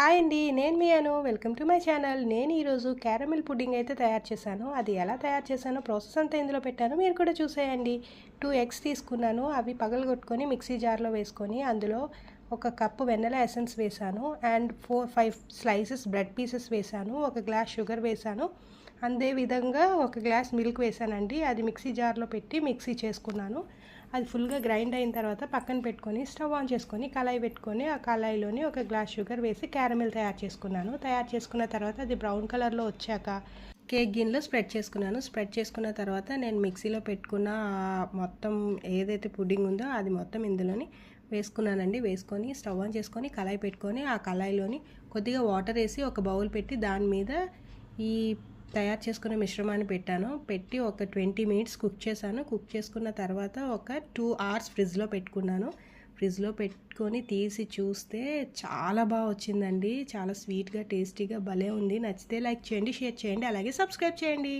Hi అండి నేను మీ Anu welcome to my channel. నేను ఈరోజు క్యారమిల్ పుడ్డింగ్ అయితే తయారు చేశాను. అది ఎలా తయారు చేశానో ప్రాసెస్ అంతా ఇందులో పెట్టాను. మీరు కూడా చూసేయండి. టూ ఎగ్స్ తీసుకున్నాను. అవి పగలగొట్టుకొని మిక్సీ జార్లో వేసుకొని అందులో ఒక కప్పు వెన్నెల ఎసెన్స్ వేశాను. And four five slices bread pieces వేశాను. ఒక గ్లాస్ షుగర్ వేశాను. అదే విధంగా ఒక గ్లాస్ మిల్క్ వేశానండి. అది మిక్సీ జార్లో పెట్టి మిక్సీ చేసుకున్నాను. అది ఫుల్గా గ్రైండ్ అయిన తర్వాత పక్కన పెట్టుకొని స్టవ్ ఆన్ చేసుకొని కళాయి పెట్టుకొని ఆ కళాయిలోని ఒక గ్లాస్ షుగర్ వేసి క్యారమెల్ తయారు చేసుకున్నాను. తయారు చేసుకున్న తర్వాత అది బ్రౌన్ కలర్లో వచ్చాక కేక్ గిన్నెలో స్ప్రెడ్ చేసుకున్నాను. స్ప్రెడ్ చేసుకున్న తర్వాత నేను మిక్సీలో పెట్టుకున్న మొత్తం ఏదైతే పుడ్డింగ్ ఉందో అది మొత్తం ఇందులోని వేసుకున్నానండి. వేసుకొని స్టవ్ ఆన్ చేసుకొని కళాయి పెట్టుకొని ఆ కళాయిలోని కొద్దిగా వాటర్ వేసి ఒక బౌల్ పెట్టి దాని మీద ఈ తయారు చేసుకున్న మిశ్రమాన్ని పెట్టాను. పెట్టి ఒక ట్వంటీ మినిట్స్ కుక్ చేశాను. కుక్ చేసుకున్న తర్వాత ఒక టూ అవర్స్ ఫ్రిడ్జ్లో పెట్టుకున్నాను. ఫ్రిడ్జ్లో పెట్టుకొని తీసి చూస్తే చాలా బాగా వచ్చిందండి. చాలా స్వీట్గా టేస్టీగా భలే ఉంది. నచ్చితే లైక్ చేయండి షేర్ చేయండి అలాగే సబ్స్క్రైబ్ చేయండి.